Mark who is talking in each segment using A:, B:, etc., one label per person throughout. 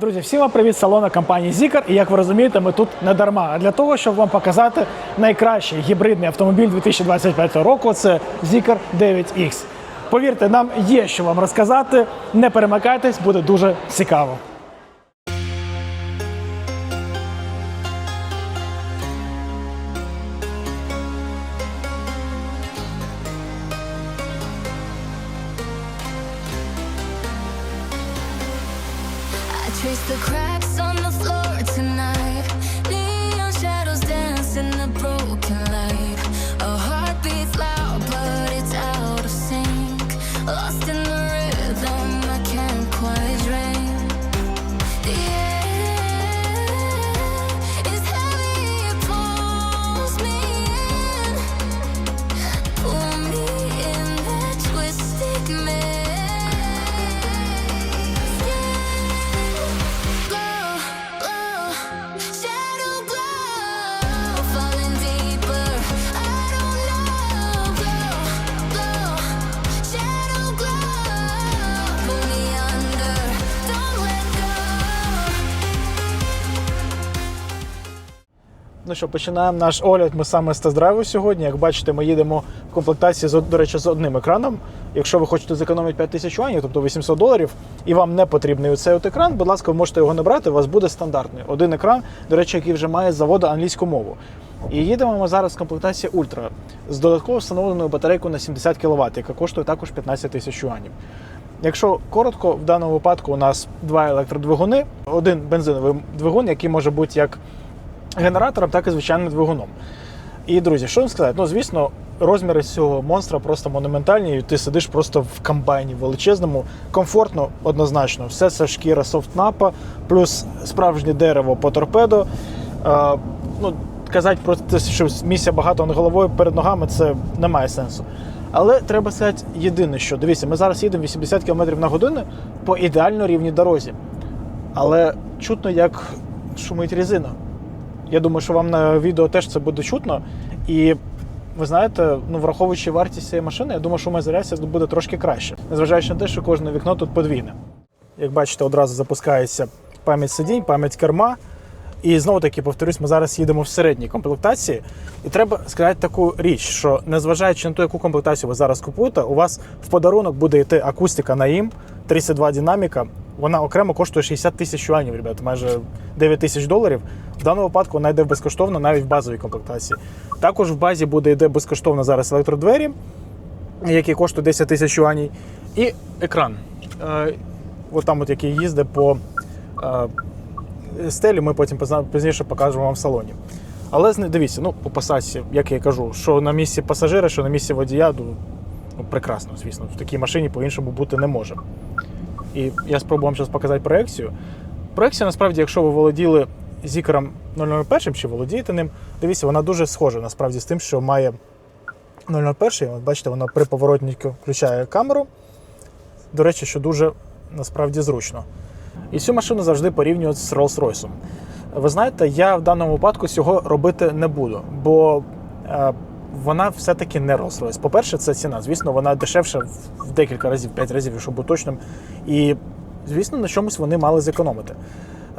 A: Друзі, всім вам привіт з салону компанії Zikar. І як ви розумієте, ми тут не дарма. А для того, щоб вам показати найкращий гібридний автомобіль 2025 року, це Zikar 9X. Повірте, нам є що вам розказати. Не перемикайтесь, буде дуже цікаво. Що, починаємо наш огляд. Ми саме з тест-драйву сьогодні. Як бачите, ми їдемо в комплектації з, до речі, з одним екраном. Якщо ви хочете зекономити 5 тисяч юанів, тобто 800 доларів, і вам не потрібний цей от екран, будь ласка, ви можете його не брати, у вас буде стандартний. Один екран, до речі, який вже має заводу англійську мову. І їдемо ми зараз в комплектації Ультра з додатково встановленою батарейкою на 70 кВт, яка коштує також 15 тисяч юанів. Якщо коротко, в даному випадку у нас два електродвигуни, один бензиновий двигун, який може бути як генератором, так і звичайним двигуном. І друзі, що вам сказати? Ну, звісно, розміри цього монстра просто монументальні. і Ти сидиш просто в комбайні величезному, комфортно, однозначно. Все це шкіра софтнапа, плюс справжнє дерево по торпедо. Е, ну, казати про те, що місця багато над головою перед ногами, це не має сенсу. Але треба сказати єдине, що дивіться, ми зараз їдемо 80 км на годину по ідеально рівній дорозі. Але чутно, як шумить резина. Я думаю, що вам на відео теж це буде чутно. І ви знаєте, ну враховуючи вартість цієї машини, я думаю, що шумоізоляція буде трошки краще, незважаючи на те, що кожне вікно тут подвійне. Як бачите, одразу запускається пам'ять сидінь, пам'ять керма. І знову таки повторюсь, ми зараз їдемо в середній комплектації. І треба сказати таку річ, що незважаючи на те, яку комплектацію ви зараз купуєте, у вас в подарунок буде йти акустика на ІМ, 32 динаміка. Вона окремо коштує 60 тисяч юанів, ребята, майже 9 тисяч доларів. В даному випадку вона йде безкоштовно навіть в базовій комплектації. Також в базі буде йде безкоштовно зараз електродвері, які коштують 10 тисяч юанів, і екран. Е, от там, от, який їздить по е, стелі, ми потім пізніше покажемо вам в салоні. Але дивіться, ну, по посадці, як я кажу, що на місці пасажира, що на місці водія, ну прекрасно, звісно. В такій машині по-іншому бути не може. І я спробую вам зараз показати проекцію. Проекція, насправді, якщо ви володіли зікером 001 чи володієте ним, дивіться, вона дуже схожа насправді з тим, що має 001. От бачите, вона при поворотнику включає камеру. До речі, що дуже насправді зручно. І цю машину завжди порівнюють з Rolls-Royce. Ви знаєте, я в даному випадку цього робити не буду, бо е, вона все-таки не Rolls-Royce. По-перше, це ціна. Звісно, вона дешевша в- декілька разів, 5 разів, щоб бути точним. І, звісно, на чомусь вони мали зекономити.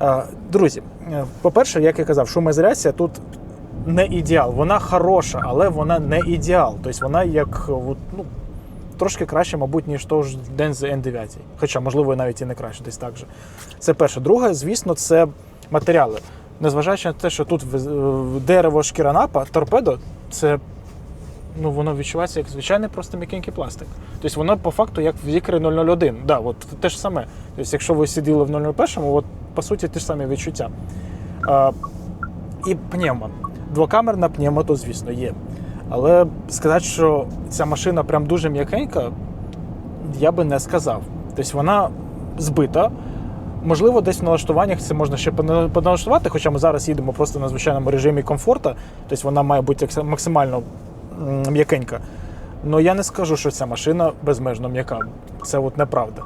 A: Е, Друзі, е, по-перше, як я казав, шумоізоляція тут не ідеал. Вона хороша, але вона не ідеал. Тобто вона як е, ну, трошки краще, мабуть, ніж того ж Дензи N9. Хоча, можливо, навіть і не краще, десь так же. Це перше. Друге, звісно, це матеріали. Незважаючи на те, що тут дерево шкіра напа, торпедо це ну, воно відчувається як звичайний просто м'якенький пластик. Тобто воно по факту як в Зікері 001. Да, от те ж саме. Тобто, якщо ви сиділи в 001, от по суті ті ж самі відчуття. А, і пневма. Двокамерна пневма, то, звісно, є. Але сказати, що ця машина прям дуже м'якенька, я би не сказав. Тобто вона збита. Можливо, десь в налаштуваннях це можна ще поналаштувати, хоча ми зараз їдемо просто на звичайному режимі комфорта, тобто вона має бути максимально м'якенька. Ну я не скажу, що ця машина безмежно м'яка. Це от неправда.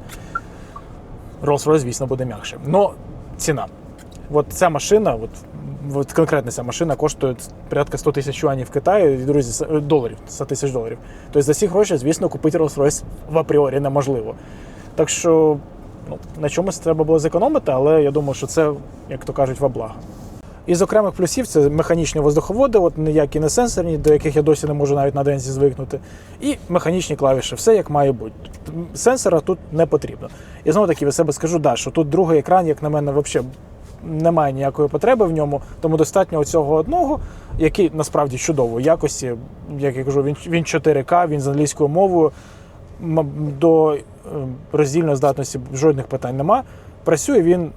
A: Rolls-Royce, звісно, буде м'якше. Но ціна. От ця машина, от, от конкретно ця машина коштує порядка 100 тисяч юанів в Китаї, друзі, е, доларів, 100 тисяч доларів. Тобто за ці гроші, звісно, купити Rolls-Royce в апріорі неможливо. Так що Ну, на чомусь треба було зекономити, але я думаю, що це, як то кажуть, во благо. Із окремих плюсів це механічні воздуховоди, от ніякі не сенсорні, до яких я досі не можу навіть на денсі звикнути. І механічні клавіші, все як має бути. Сенсора тут не потрібно. І знову таки від себе скажу, да, що тут другий екран, як на мене, взагалі немає ніякої потреби в ньому, тому достатньо цього одного, який насправді чудової якості. Як я кажу, він, він 4К, він з англійською мовою. До е, роздільної здатності жодних питань нема. Працює він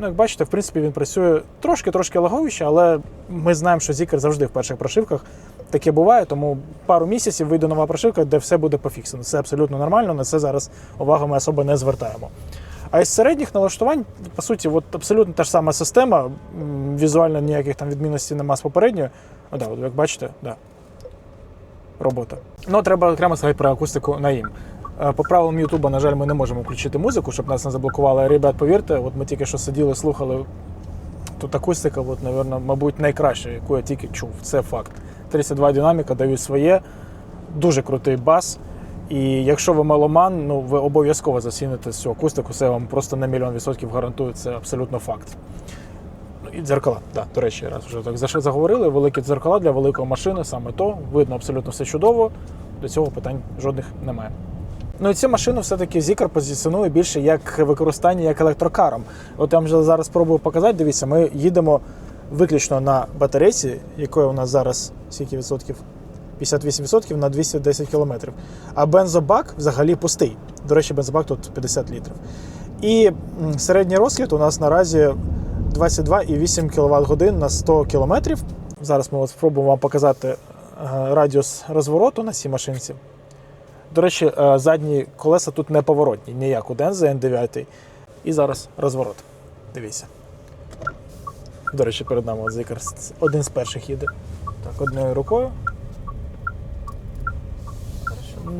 A: Ну, як бачите, в принципі, він працює трошки-трошки лаговіше, але ми знаємо, що Zikr завжди в перших прошивках таке буває, тому пару місяців вийде нова прошивка, де все буде пофіксено. Це абсолютно нормально, на це зараз увагу ми особо не звертаємо. А із середніх налаштувань, по суті, от абсолютно та ж сама система, візуально ніяких там відмінностей нема з попередньої. Ну, да, от, як бачите, да. робота. Ну, треба окремо сказати про акустику на їм. Е, По правилам Ютуба, на жаль, ми не можемо включити музику, щоб нас не заблокували. Ребят, повірте, от ми тільки що сиділи, слухали. Тут акустика, от, напевно, мабуть, найкраща, яку я тільки чув. Це факт. 32 динаміка дають своє, дуже крутий бас. І якщо ви меломан, ну ви обов'язково заціните цю акустику, це вам просто на мільйон відсотків гарантую, це абсолютно факт. Ну, І дзеркала, так, до речі, раз вже так заговорили. Великі дзеркала для великої машини, саме то. Видно абсолютно все чудово. До цього питань жодних немає. Ну і цю машину все-таки Zikr позиціонує більше як використання як електрокаром. От я вам вже зараз спробую показати. Дивіться, ми їдемо виключно на батарейці, якої у нас зараз скільки відсотків? 58% на 210 кілометрів. А бензобак взагалі пустий. До речі, бензобак тут 50 літрів. І середній розхід у нас наразі 22,8 кВт годин на 100 кілометрів. Зараз ми от спробуємо вам показати е, радіус розвороту на цій машинці. До речі, е, задні колеса тут не поворотні, ніяк у Дензи N9. І зараз розворот. Дивіться. До речі, перед нами от один з перших їде. Так, одною рукою.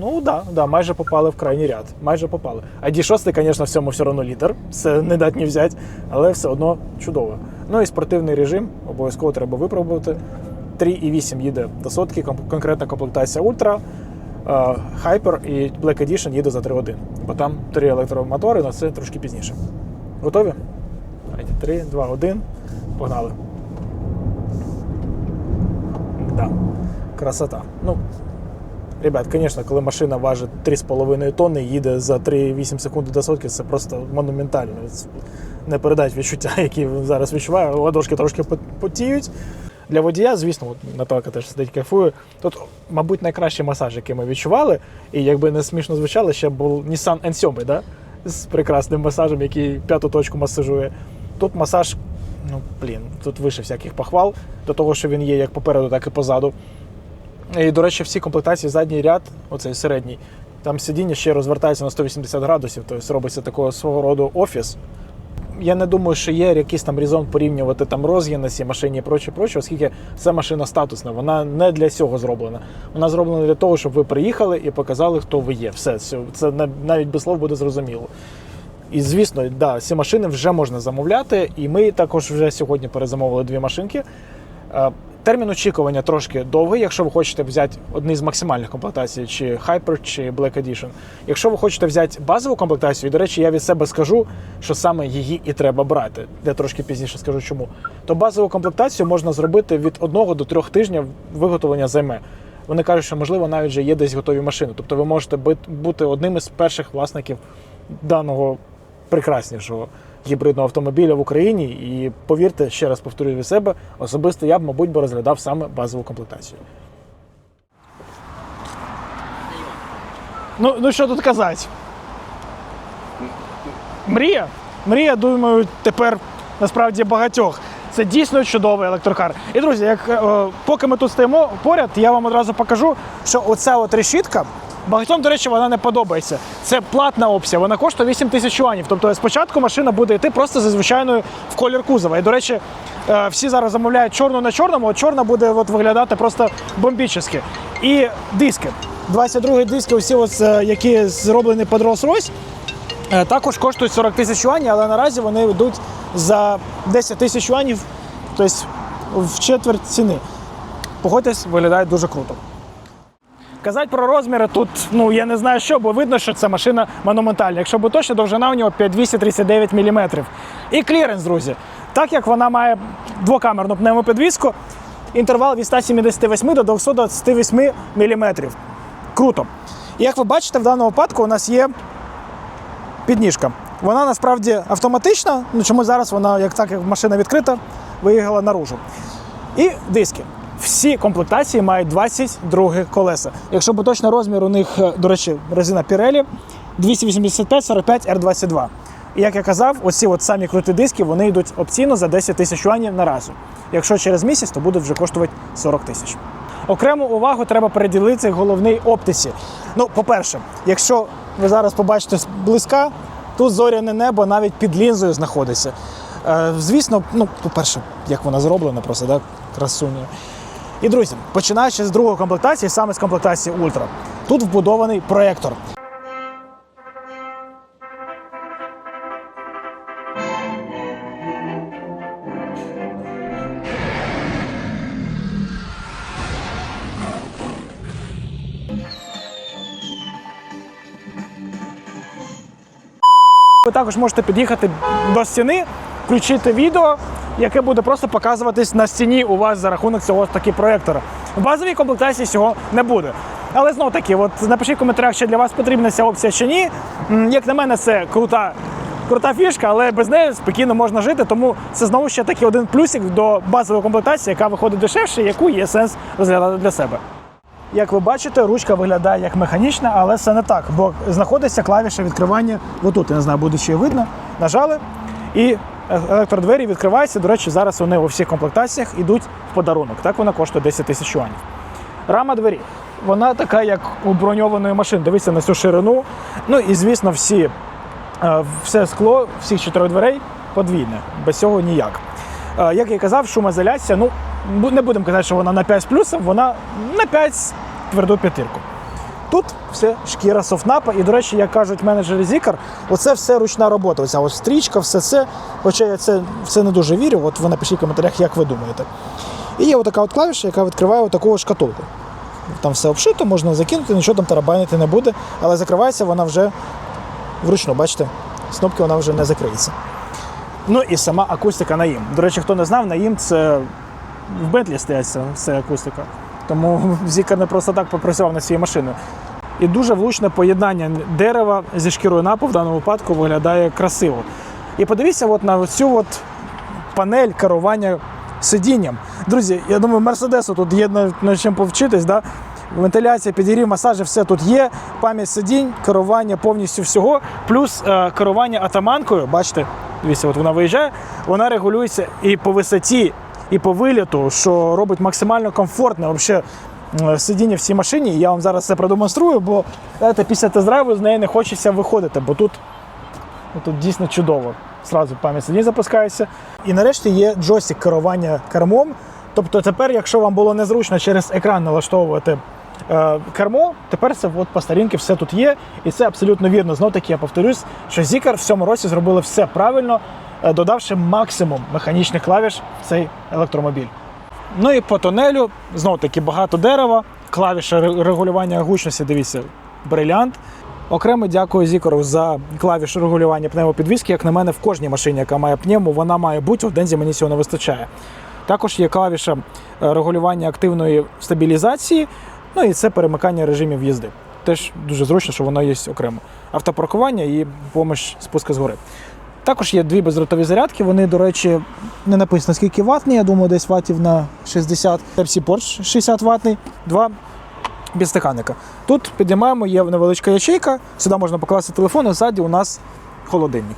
A: Ну да, да, майже попали в крайній ряд. Майже попали. А D6, звісно, в цьому все одно лідер. Це не дать ні взяти, але все одно чудово. Ну і спортивний режим обов'язково треба випробувати. 3,8 їде до сотки, конкретна комплектація Ультра. Е, Hyper і Black Edition їде за 3.1. Бо там три електромотори, але це трошки пізніше. Готові? Давайте, 3, 2, 1. Погнали. Да. Красота. Ну, ребят, звісно, коли машина важить 3,5 тонни, їде за 3,8 секунди до сотки, це просто монументально. Не передать відчуття, які зараз відчуваю. Ладошки трошки пот- потіють. Для водія, звісно, от Наталка теж сидить кайфує. Тут, мабуть, найкращий масаж, який ми відчували. І якби не смішно звучало, ще був Nissan N7, да? з прекрасним масажем, який п'яту точку масажує. Тут масаж, ну блін, тут вище всяких похвал до того, що він є як попереду, так і позаду. І, до речі, всі комплектації задній ряд, оцей середній, там сидіння ще розвертається на 180 градусів, тобто робиться такого свого роду офіс. Я не думаю, що є якийсь там резон порівнювати там роз'єм на цій машині і проче, проче, оскільки це машина статусна, вона не для цього зроблена. Вона зроблена для того, щоб ви приїхали і показали, хто ви є. Все, це навіть без слов буде зрозуміло. І звісно, да, ці машини вже можна замовляти, і ми також вже сьогодні перезамовили дві машинки. Е, Термін очікування трошки довгий, якщо ви хочете взяти одні з максимальних комплектацій, чи Hyper, чи Black Edition. Якщо ви хочете взяти базову комплектацію, і, до речі, я від себе скажу, що саме її і треба брати. Я трошки пізніше скажу чому. То базову комплектацію можна зробити від одного до трьох тижнів виготовлення займе. Вони кажуть, що можливо навіть вже є десь готові машини. Тобто ви можете бути одним із перших власників даного прекраснішого гібридного автомобіля в Україні. І повірте, ще раз повторюю від себе, особисто я б, мабуть, би розглядав саме базову комплектацію. Ну, ну що тут казати? Мрія. Мрія, думаю, тепер насправді багатьох. Це дійсно чудовий електрокар. І друзі, як е, поки ми тут стоїмо поряд, я вам одразу покажу, що оця от решітка. Багатьом, до речі, вона не подобається. Це платна опція, вона коштує 8 тисяч юанів. Тобто спочатку машина буде йти просто за звичайною в колір кузова. І, до речі, е, всі зараз замовляють чорну на чорному, от чорна буде от виглядати просто бомбічно. І диски. 22 диски, усі, ось, е, які зроблені під Rolls-Royce, Е, Також коштують 40 тисяч юанів, але наразі вони йдуть за 10 тисяч юанів, тобто в четверть ціни. Погодьтесь, виглядає дуже круто. Казати про розміри тут, ну я не знаю що, бо видно, що це машина монументальна. Якщо б точно, довжина у нього 5239 мм. І кліренс, друзі. Так як вона має двокамерну пневмопідвіску, інтервал від 178 до 228 мм. Круто. І як ви бачите, в даному випадку у нас є підніжка. Вона насправді автоматична, ну чому зараз вона, як так як машина відкрита, виїхала наружу. І диски. Всі комплектації мають 22 колеса. Якщо б розмір у них, е, до речі, резина Pirelli 285-45 R22. І як я казав, оці от самі круті диски вони йдуть опційно за 10 тисяч юанів на разу. Якщо через місяць, то будуть вже коштувати 40 тисяч. Окрему увагу треба приділити головній оптиці. Ну, по-перше, якщо ви зараз побачите близька, тут зоряне небо навіть під лінзою знаходиться. Е, звісно, ну, по-перше, як вона зроблена, просто так, красуня. І друзі, починаючи з другої комплектації, саме з комплектації Ультра, тут вбудований проєктор. Ви також можете під'їхати до стіни, включити відео, яке буде просто показуватись на стіні у вас за рахунок цього таки проєктора. В базовій комплектації цього не буде. Але знову таки, от напишіть в коментарях, чи для вас потрібна ця опція чи ні. Як на мене, це крута, крута фішка, але без неї спокійно можна жити. Тому це знову ще такий один плюсик до базової комплектації, яка виходить дешевше, яку є сенс розглядати для себе. Як ви бачите, ручка виглядає як механічна, але це не так, бо знаходиться клавіша відкривання отут. Я не знаю, буде чи видно. Нажали, і електродвері відкриваються. До речі, зараз вони у всіх комплектаціях йдуть в подарунок. Так вона коштує 10 тисяч юанів. Рама двері. Вона така, як у броньованої машини. Дивіться на цю ширину. Ну і звісно, всі, е, все скло всіх чотирьох дверей подвійне. Без цього ніяк. Е, Як я казав, шумоізоляція, ну не будемо казати, що вона на 5 з вона на 5 тверду п'ятирку. Тут все шкіра софтнапа, і, до речі, як кажуть менеджери Зікар, оце все ручна робота. Оця ось стрічка, все це. Хоча я це, в це не дуже вірю. От ви напишіть в коментарях, як ви думаєте. І є отака от клавіша, яка відкриває таку шкатулку. Там все обшито, можна закинути, нічого там тарабанити не буде, але закривається вона вже вручну, бачите? З кнопки вона вже не закриється. Ну і сама акустика наїм. До речі, хто не знав, наїм це в Бентлі стоять це акустика. Тому Зікер не просто так попрацював над цією машиною. І дуже влучне поєднання дерева зі шкірою напу в даному випадку виглядає красиво. І подивіться от на цю от панель керування сидінням. Друзі, я думаю, Мерседесу тут є над чим повчитись. Да? Вентиляція, підігрів, масажі, все тут є. Пам'ять сидінь, керування повністю всього, плюс е, керування атаманкою. Бачите, дивіться, от вона виїжджає, вона регулюється і по висоті, і по виліту, що робить максимально комфортне вообще, сидіння в цій машині. Я вам зараз це продемонструю, бо знаєте, після тест-драйву з неї не хочеться виходити, бо тут Ну, Тут дійсно чудово. Сразу пам'ять сидінь запускається. І нарешті є джойстик керування кермом. Тобто тепер, якщо вам було незручно через екран налаштовувати кермо, тепер це от по старінки все тут є. І це абсолютно вірно. Знов таки я повторюсь, що Zikar в цьому році зробили все правильно, е, додавши максимум механічних клавіш в цей електромобіль. Ну і по тунелю знову таки багато дерева, клавіша регулювання гучності, дивіться, брилянт. Окремо дякую Зікору за клавішу регулювання пневмопідвіски. Як на мене, в кожній машині, яка має пневму, вона має бути, в дензі мені цього не вистачає. Також є клавіша е, регулювання активної стабілізації, ну і це перемикання режимів їзди. Теж дуже зручно, що воно є окремо. Автопаркування і помощь спуска згори. Також є дві бездротові зарядки. Вони, до речі, не написано скільки ватні, я думаю, десь ватів на 60. Type-C порт 60 ватний, два підстаканника. Тут підіймаємо, є невеличка ячейка, сюди можна покласти телефон, а ззаді у нас холодильник.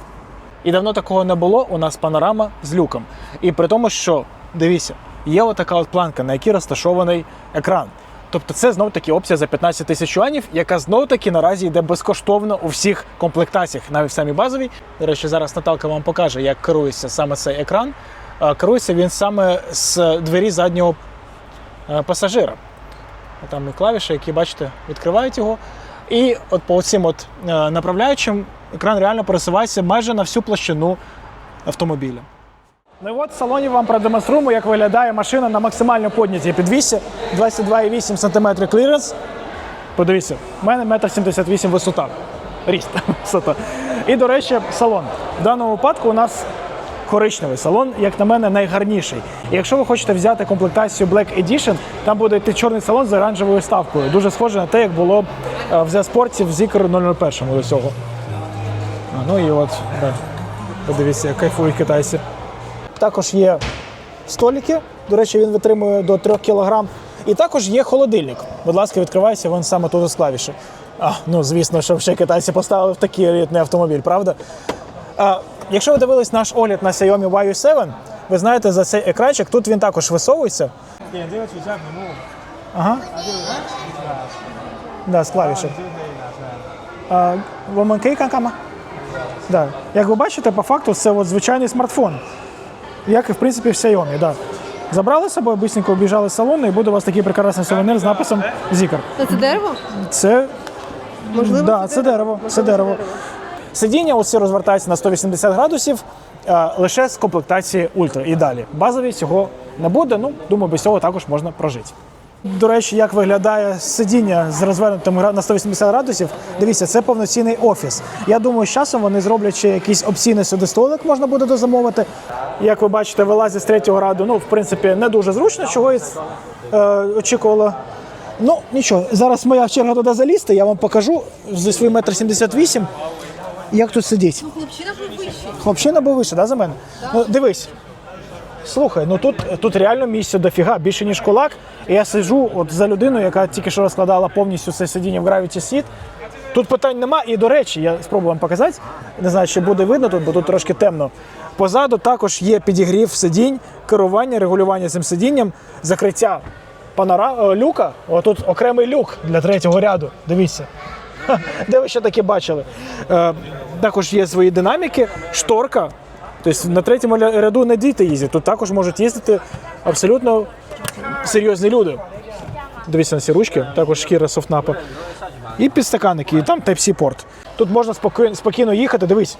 A: І давно такого не було, у нас панорама з люком. І при тому, що дивіться, є отака от планка, на якій розташований екран. Тобто це знов таки опція за 15 тисяч юанів, яка знов таки наразі йде безкоштовно у всіх комплектаціях, навіть в самій базовій. До речі, зараз Наталка вам покаже, як керується саме цей екран. Керується він саме з двері заднього е, пасажира. Там і клавіші, які бачите, відкривають його. І от по цим от е, направляючим екран реально пересувається майже на всю площину автомобіля. Ну і от в салоні вам продемонструємо, як виглядає машина на максимально поднятій підвісі 22,8 см кліренс. Подивіться, в мене метр 78 висота. Ріст висота. І, до речі, салон. В даному випадку у нас коричневий салон, як на мене, найгарніший. І якщо ви хочете взяти комплектацію Black Edition, там буде йти чорний салон з оранжевою ставкою. Дуже схоже на те, як було е, в Z-Sport в Zikr 001 до цього. Ну і от, да. подивіться, кайфують китайці. Також є столики. До речі, він витримує до 3 кг. І також є холодильник. Будь ласка, відкривайся він саме тут з клавіші. А, Ну, звісно, щоб ще китайці поставили в такий рідний автомобіль, правда? А, Якщо ви дивились наш огляд на Xiaomi YU 7, ви знаєте за цей екранчик, тут він також висовується. Ага. Да, з клавіші. Ломанки Як ви бачите, по факту це от звичайний смартфон. Як і в принципі в Xiaomi, Да. Забрали з собою, бисенько обіжали з салону і буде у вас такий прекрасний сувенір з написом
B: Зікар. Це дерево?
A: Це
B: Можливо,
A: да, це дерево. Це дерево. Сидіння усі розвертаються на 180 градусів а, лише з комплектації ультра і далі. Базові цього не буде. Ну, думаю, без цього також можна прожити. До речі, як виглядає сидіння з розвернутим на 180 градусів, дивіться, це повноцінний офіс. Я думаю, з часом вони зроблять ще якийсь опційний сюди столик, можна буде дозамовити. Як ви бачите, вилазить з третього раду. Ну, в принципі, не дуже зручно, чого і е, очікувало. Ну, нічого, зараз моя черга туди залізти, я вам покажу зі своїм метр 78, як тут сидіть.
B: Хлопчина був вищий.
A: Хлопчина був вище, да, за мене? Ну, дивись. Слухай, ну тут, тут реально місця дофіга, більше ніж кулак. І я сиджу от за людиною, яка тільки що розкладала повністю це сидіння в Gravity Seat. Тут питань нема. І до речі, я спробую вам показати. Не знаю, чи буде видно тут, бо тут трошки темно. Позаду також є підігрів сидінь, керування, регулювання цим сидінням, закриття панора... е, люка. Отут окремий люк для третього ряду. Дивіться. Ха, Де ви ще таке бачили? Е, також є свої динаміки, шторка. Тобто на третьому ряду не діти їздять. Тут також можуть їздити абсолютно серйозні люди. Дивіться на ці ручки, також шкіра софтнапа. І підстаканники, і там Type-C порт. Тут можна спокійно, їхати. Дивись,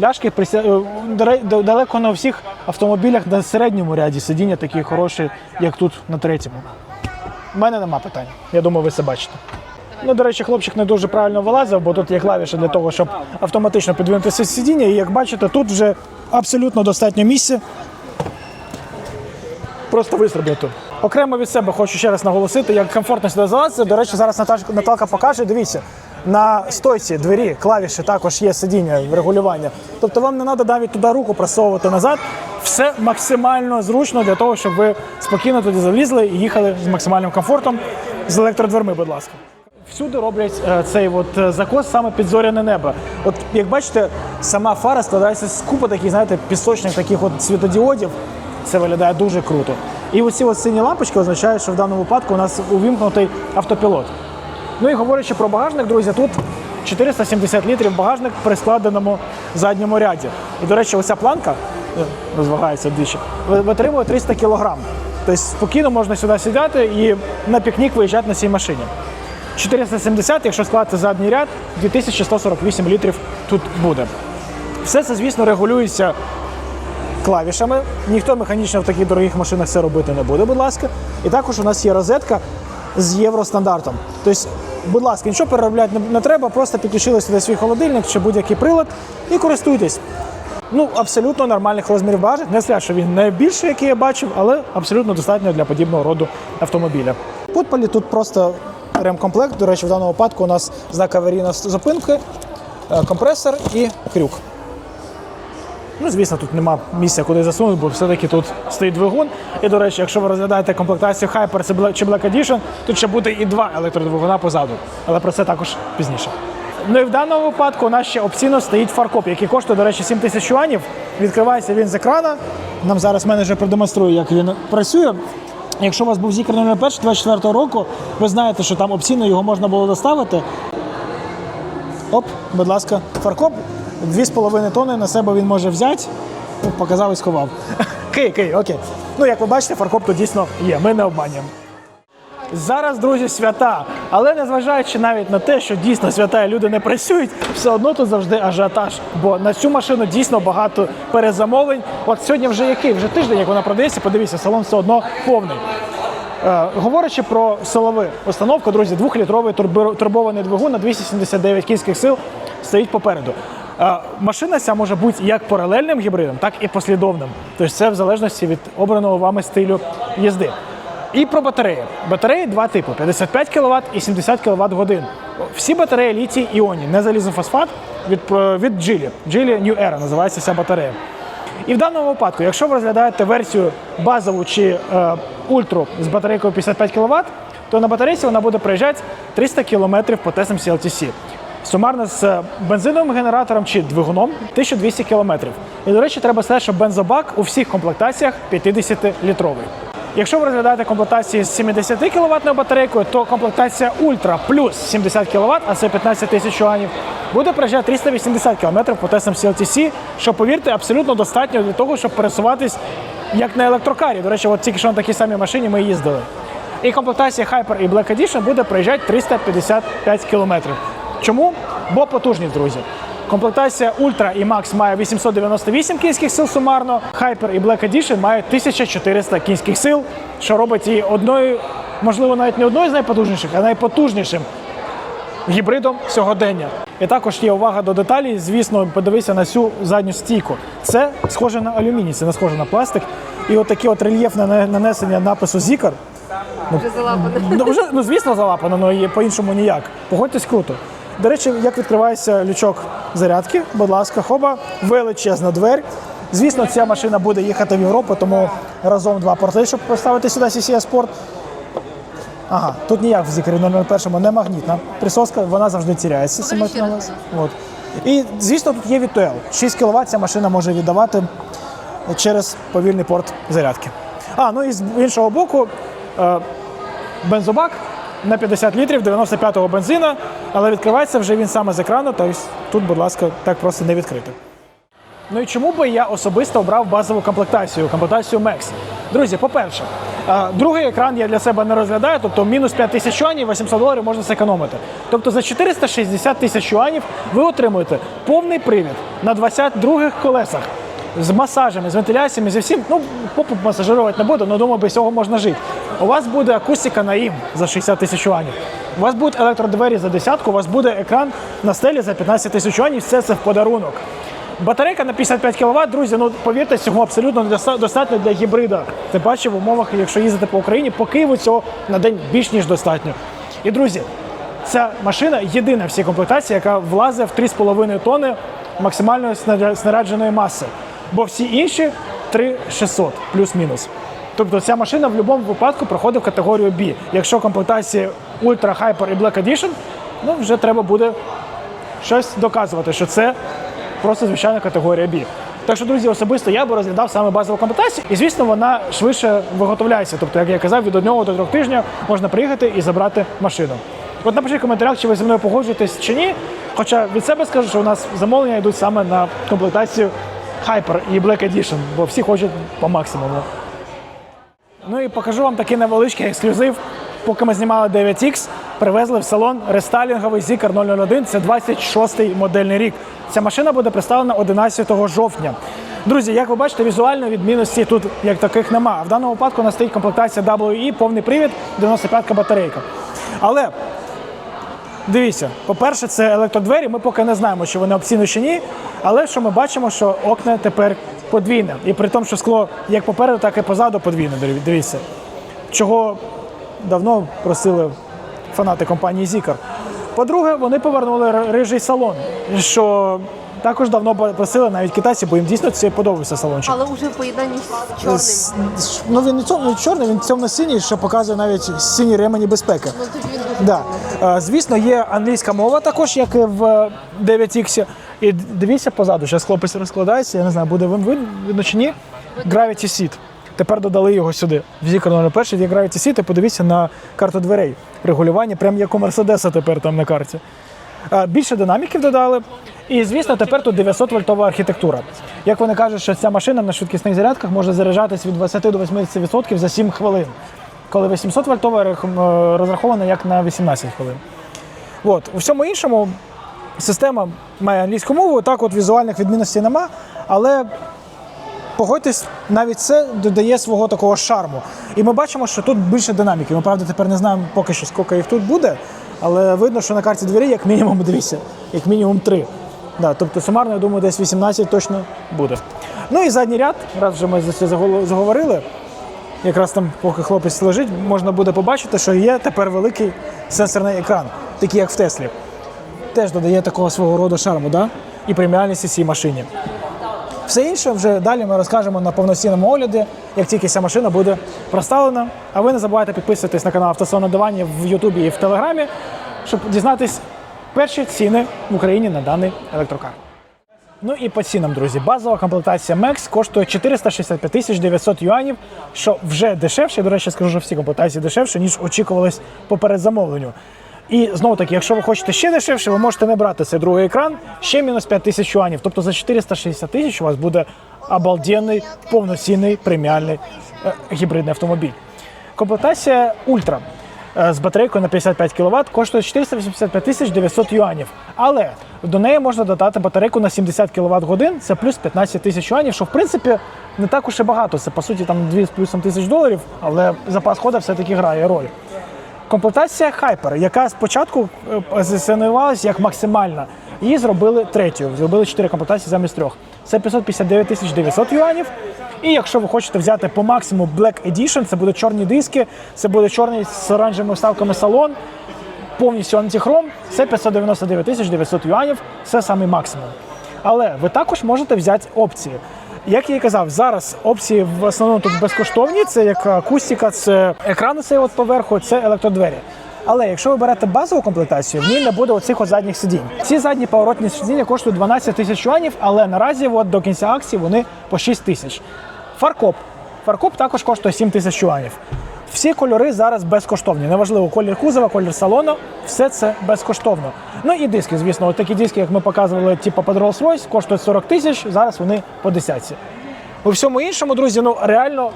A: ляшки е, далеко на всіх автомобілях на середньому ряді сидіння такі хороші, як тут на третьому. У мене нема питань. Я думаю, ви це бачите. Ну, до речі, хлопчик не дуже правильно вилазив, бо тут є клавіша для того, щоб автоматично підвинутися з сидіння. І як бачите, тут вже абсолютно достатньо місця. Просто вистрибнути. Окремо від себе хочу ще раз наголосити, як комфортно сюди залазити. До речі, зараз Наташ- Наталка покаже. Дивіться, на стойці двері клавіші також є сидіння регулювання. Тобто вам не треба навіть туди руку просовувати назад. Все максимально зручно для того, щоб ви спокійно туди залізли і їхали з максимальним комфортом з електродверми, будь ласка. Всюди роблять е, цей от е, закос саме під зоряне небо. От як бачите, сама фара складається з купи таких, знаєте, пісочних таких от світодіодів. Це виглядає дуже круто. І оці от сині лампочки означають, що в даному випадку у нас увімкнутий автопілот. Ну і говорячи про багажник, друзі, тут 470 літрів багажник при складеному задньому ряді. І, до речі, оця планка е, розвагається двічі, витримує 300 кг. Тобто спокійно можна сюди сідати і на пікнік виїжджати на цій машині. 470, якщо скласти задній ряд, 2148 літрів тут буде. Все це, звісно, регулюється клавішами. Ніхто механічно в таких дорогих машинах це робити не буде, будь ласка. І також у нас є розетка з євростандартом. Тобто, будь ласка, нічого переробляти не, треба, просто підключили сюди свій холодильник чи будь-який прилад і користуйтесь. Ну, абсолютно нормальних розмірів багажник. Не скажу, що він найбільший, який я бачив, але абсолютно достатньо для подібного роду автомобіля. В Подпалі тут просто ремкомплект. До речі, в даному випадку у нас знак аварійної зупинки, е, компресор і крюк. Ну, звісно, тут нема місця, куди засунути, бо все-таки тут стоїть двигун. І, до речі, якщо ви розглядаєте комплектацію Hyper чи Black- Edition, тут ще буде і два електродвигуна позаду. Але про це також пізніше. Ну і в даному випадку у нас ще опційно стоїть фаркоп, який коштує, до речі, 7 тисяч юанів. Відкривається він з екрана. Нам зараз менеджер продемонструє, як він працює. Якщо у вас був Зікер 01 24 року, ви знаєте, що там опційно його можна було доставити. Оп, будь ласка, фаркоп. 2,5 тонни на себе він може взяти. Ну, показав і сховав. Кий, кий, окей. Ну, як ви бачите, фаркоп тут дійсно є. Ми не обманюємо. Зараз, друзі, свята. Але незважаючи навіть на те, що дійсно свята і люди не працюють, все одно тут завжди ажіотаж. Бо на цю машину дійсно багато перезамовлень. От сьогодні вже який? Вже тиждень, як вона продається, подивіться, салон все одно повний. Е, говорячи про силову установку, друзі, двохлітровий турбо- турбований двигун на 279 кінських сил стоїть попереду. Е, машина ця може бути як паралельним гібридом, так і послідовним. Тобто це в залежності від обраного вами стилю їзди. І про батареї. Батареї два типи: 55 кВт і 70 кВт годин. Всі батареї літій іоні, не залізофосфат від, від Geely. Geely New Era називається ця батарея. І в даному випадку, якщо ви розглядаєте версію базову чи е, ультру з батарейкою 55 кВт, то на батарейці вона буде проїжджати 300 км по тестам CLTC. Сумарно з е, бензиновим генератором чи двигуном 1200 км. І, до речі, треба сказати, що бензобак у всіх комплектаціях 50-літровий. Якщо ви розглядаєте комплектації з 70 кВт батарейкою, то комплектація Ультра плюс 70 кВт, а це 15 тисяч юанів, буде проїжджати 380 км по тестам CLTC, що, повірте, абсолютно достатньо для того, щоб пересуватись як на електрокарі. До речі, от тільки що на такій самій машині ми їздили. І комплектація Hyper і Black Edition буде проїжджати 355 км. Чому? Бо потужність, друзі. Комплектація Ultra і Max має 898 кінських сил сумарно, Hyper і Black Edition має 1400 кінських сил, що робить її одною, можливо, навіть не одною з найпотужніших, а найпотужнішим гібридом сьогодення. І також є увага до деталей. Звісно, подивися на цю задню стійку. Це схоже на алюміній, це не схоже на пластик. І от таке от рельєфне на- нанесення напису Zikar,
B: Вже залапано.
A: Ну, вже, ну звісно, залапано, але по-іншому ніяк. Погодьтесь круто. До речі, як відкривається лючок зарядки, будь ласка, хоба, величезна двері. Звісно, ця машина буде їхати в Європу, тому разом два порти, щоб поставити сюди CCS Sport. Ага, тут ніяк в зікері 001 не магнітна. Присоска, вона завжди тіряється. мається. От. І, звісно, тут є VTL. 6 кВт ця машина може віддавати через повільний порт зарядки. А, ну і з іншого боку, е, бензобак на 50 літрів 95-го бензина, але відкривається вже він саме з екрану, тобто тут, будь ласка, так просто не відкрити. Ну і чому би я особисто обрав базову комплектацію, комплектацію Max? Друзі, по-перше, другий екран я для себе не розглядаю, тобто мінус 5 тисяч юанів, 800 доларів можна зекономити. Тобто за 460 тисяч юанів ви отримуєте повний привід на 22 колесах з масажами, з вентиляціями, зі всім. Ну, попу масажирувати не буду, але думаю, без цього можна жити. У вас буде акустика на ІМ за 60 тисяч юанів. У вас будуть електродвері за десятку, у вас буде екран на стелі за 15 тисяч юанів, все це в подарунок. Батарейка на 55 кВт, друзі, ну повірте, цього абсолютно доста- достатньо для гібрида. Тим паче в умовах, якщо їздити по Україні, по Києву цього на день більш ніж достатньо. І друзі, ця машина єдина в всій комплектації, яка влазить в 3,5 тонни максимальної снаря- снарядженої маси. Бо всі інші 3600 плюс-мінус. Тобто ця машина в будь-якому випадку проходить в категорію B. Якщо комплектації Ultra, Hyper і Black Edition, ну вже треба буде щось доказувати, що це просто звичайна категорія B. Так що, друзі, особисто я би розглядав саме базову комплектацію, і звісно, вона швидше виготовляється. Тобто, як я казав, від одного до трьох тижнів можна приїхати і забрати машину. От напишіть в коментарях, чи ви зі мною погоджуєтесь чи ні. Хоча від себе скажу, що у нас замовлення йдуть саме на комплектацію Hyper і Black Edition, бо всі хочуть по максимуму. Ну і покажу вам такий невеличкий ексклюзив. Поки ми знімали 9X, привезли в салон рестайлінговий Zikar 001. Це 26-й модельний рік. Ця машина буде представлена 11 жовтня. Друзі, як ви бачите, візуально відмінності тут як таких нема. В даному випадку у нас стоїть комплектація WE, повний привід, 95-ка батарейка. Але Дивіться, по-перше, це електродвері. Ми поки не знаємо, чи вони опційно чи ні. Але що ми бачимо, що окна тепер подвійне. І при тому, що скло як попереду, так і позаду подвійне. Дивіться. Чого давно просили фанати компанії Зікар. По-друге, вони повернули рижий салон, що також давно просили навіть китайці, бо їм дійсно це подобається салончик.
B: Але вже в поєднанні з чорним.
A: С- Ну він не цьому не чорний, він темно-синій, що показує навіть сині ремені безпеки.
B: Ну тут він дуже
A: Да. Е, Звісно, є англійська мова також, як і в е, 9X. І дивіться позаду, зараз хлопець розкладається, я не знаю, буде видно чи ні. Gravity Seat. Тепер додали його сюди. В Zikar 01 є Gravity Seat, і подивіться на карту дверей. Регулювання, прям як у Мерседеса тепер там на карті. Е, Більше динаміків додали. І, звісно, тепер тут 900 вольтова архітектура. Як вони кажуть, що ця машина на швидкісних зарядках може заряджатись від 20 до 80% за 7 хвилин, коли 800 вольтова е, розрахована як на 18 хвилин. От. У всьому іншому система має англійську мову, так от візуальних відмінностей нема, але погодьтесь, навіть це додає свого такого шарму. І ми бачимо, що тут більше динаміки. Ми правда тепер не знаємо поки що, скільки їх тут буде, але видно, що на карті двері як мінімум дивіться, як мінімум три. Да, тобто сумарно, я думаю, десь 18 точно буде. Ну і задній ряд, раз вже ми за це заговорили. Якраз там, поки хлопець лежить, можна буде побачити, що є тепер великий сенсорний екран, такий як в Теслі. Теж додає такого свого роду шарму, да? і преміальності цій машині. Все інше вже далі ми розкажемо на повноцінному огляді, як тільки ця машина буде проставлена. А ви не забувайте підписуватись на канал «Автосон на дивані» в Ютубі і в Телеграмі, щоб дізнатись перші ціни в Україні на даний електрокар. Ну і по цінам, друзі. Базова комплектація Max коштує 465 тисяч 900 юанів, що вже дешевше. До речі, скажу, що всі комплектації дешевше, ніж очікувалось по передзамовленню. І знову таки, якщо ви хочете ще дешевше, ви можете не брати цей другий екран, ще мінус 5 тисяч юанів. Тобто за 460 тисяч у вас буде обалденний, повноцінний преміальний е, гібридний автомобіль. Комплектація Ультра з батарейкою на 55 кВт коштує 485 тисяч 900 юанів. Але до неї можна додати батарейку на 70 кВт годин, це плюс 15 тисяч юанів, що в принципі не так уж і багато. Це по суті там 2 з плюсом тисяч доларів, але запас хода все-таки грає роль. Комплектація Hyper, яка спочатку е, позиціонувалася як максимальна, її зробили третьою. Зробили 4 комплектації замість трьох. Це 559 тисяч 900 юанів. І якщо ви хочете взяти по максимуму Black Edition, це будуть чорні диски, це буде чорний з оранжевими вставками салон, повністю антихром, це 599 тисяч 900 юанів, це самий максимум. Але ви також можете взяти опції. Як я і казав, зараз опції в основному тут безкоштовні. Це як акустика, це екрани цей от поверху, це електродвері. Але якщо ви берете базову комплектацію, в ній не буде оцих задніх сидінь. Ці задні поворотні сидіння коштують 12 тисяч юанів, але наразі от до кінця акції вони по 6 тисяч. Фаркоп. Фаркоп також коштує 7 тисяч юанів. Всі кольори зараз безкоштовні. Неважливо, колір кузова, колір салону, все це безкоштовно. Ну і диски, звісно, от такі диски, як ми показували, типу під Rolls-Royce, коштують 40 тисяч, зараз вони по десятці. У всьому іншому, друзі, ну реально,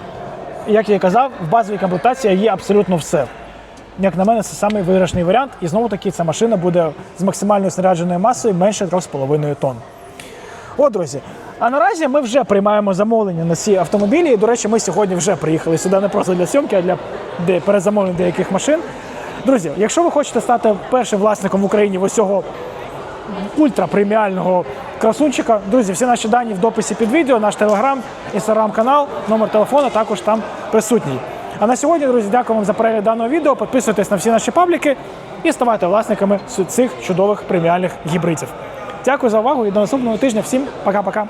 A: як я і казав, в базовій комплектації є абсолютно все. Як на мене, це самий виграшний варіант. І знову таки ця машина буде з максимальною снарядженою масою менше 3,5 тонн. От, друзі. А наразі ми вже приймаємо замовлення на ці автомобілі. І, до речі, ми сьогодні вже приїхали сюди не просто для зйомки, а для перезамовлення деяких машин. Друзі, якщо ви хочете стати першим власником в Україні ось цього ультрапреміального красунчика, друзі, всі наші дані в дописі під відео, наш телеграм, інстаграм-канал, номер телефону також там присутній. А на сьогодні, друзі, дякую вам за перегляд даного відео. Підписуйтесь на всі наші пабліки і ставайте власниками цих чудових преміальних гібридів. Дякую за увагу і до наступного тижня. Всім пока-пока.